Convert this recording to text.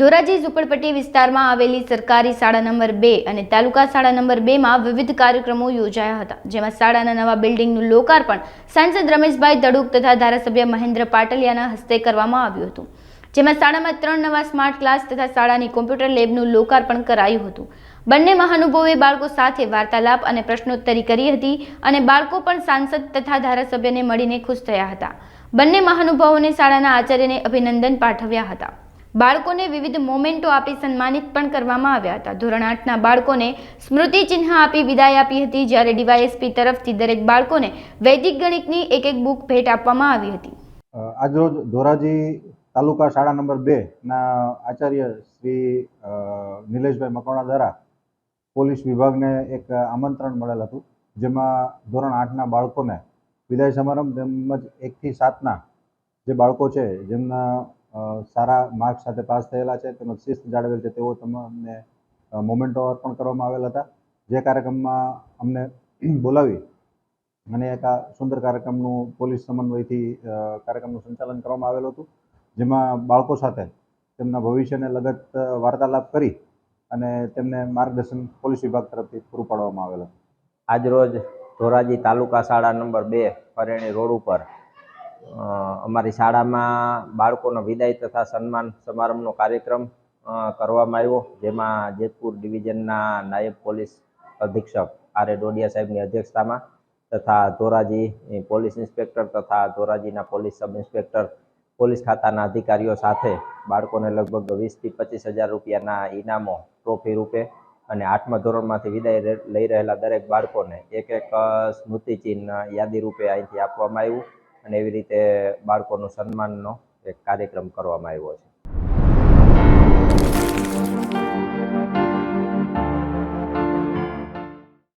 ધોરાજી ઝુંપડપટ્ટી વિસ્તારમાં આવેલી સરકારી શાળા નંબર બે અને તાલુકા શાળા નંબર બેમાં વિવિધ કાર્યક્રમો યોજાયા હતા, જેમાં શાળાના નવા બિલ્ડિંગનું લોકાર્પણ સાંસદ રમેશભાઈ દડુક તથા ધારાસભ્ય મહેન્દ્ર પાટલિયાના હસ્તે કરવામાં આવ્યું હતું. જેમાં શાળામાં ત્રણ નવા સ્માર્ટ ક્લાસ તથા શાળાની કોમ્પ્યુટર લેબનું લોકાર્પણ કરાયું હતું. બંને મહાનુભાવોએ બાળકો સાથે વાર્તાલાપ અને પ્રશ્નોત્તરી કરી હતી અને બાળકો પણ સાંસદ તથા ધારાસભ્યને મળીને ખુશ થયા હતા. બંને મહાનુભાવોને શાળાના આચાર્યને અભિનંદન પાઠવ્યા હતા. બાળકોને વિવિધ મોમેન્ટો આપી સન્માનિત પણ કરવામાં આવ્યા હતા. ધોરણ આઠના બાળકોને સ્મૃતિ ચિહ્ન આપી વિદાય આપી હતી, જ્યારે ડીવાયએસપી તરફથી દરેક બાળકોને વૈદિક ગણિતની એક એક બુક ભેટ આપવામાં આવી હતી. આજરોજ ધોરાજી તાલુકા શાળા નંબર બે ના આચાર્ય શ્રી નિલેશભાઈ મકવાણા દ્વારા પોલીસ વિભાગને એક આમંત્રણ મળેલ હતું, જેમાં ધોરણ આઠના બાળકોને વિદાય સમારંભ તેમજ એકથી સાતના જે બાળકો છે, જેમના સારા માર્ક સાથે પાસ થયેલા છે. તેમજ શિસ્ત જાળવેલ છે. તેઓ તમને મોમેન્ટો અર્પણ કરવામાં આવેલા હતા. જે કાર્યક્રમમાં અમને બોલાવી અને એક આ સુંદર કાર્યક્રમનું પોલીસ સમન્વયથી કાર્યક્રમનું સંચાલન કરવામાં આવેલું હતું. જેમાં બાળકો સાથે તેમના ભવિષ્યને લગત વાર્તાલાપ કરી અને તેમને માર્ગદર્શન પોલીસ વિભાગ તરફથી પૂરું પાડવામાં આવેલ હતું. આજરોજ ધોરાજી તાલુકા શાળા નંબર બે પરેણી રોડ ઉપર અમારી શાળામાં બાળકોનો વિદાય તથા સન્માન સમારંભનો કાર્યક્રમ કરવામાં આવ્યો, જેમાં જેતપુર ડિવિઝનના નાયબ પોલીસ અધિક્ષક આર એ ડોડિયા સાહેબની અધ્યક્ષતામાં તથા ધોરાજી પોલીસ ઇન્સ્પેક્ટર તથા ધોરાજીના પોલીસ સબ ઇન્સ્પેક્ટર, પોલીસ ખાતાના અધિકારીઓ સાથે બાળકોને લગભગ વીસથી પચીસ હજાર રૂપિયાના ઇનામો ટ્રોફી રૂપે અને આઠમા ધોરણમાંથી વિદાય લઈ રહેલા દરેક બાળકોને એક એક સ્મૃતિચિહ્ન યાદી રૂપે અહીંથી આપવામાં આવ્યું. અને એવી રીતે બાળકોનું સન્માનનો એક કાર્યક્રમ કરવામાં આવ્યો છે.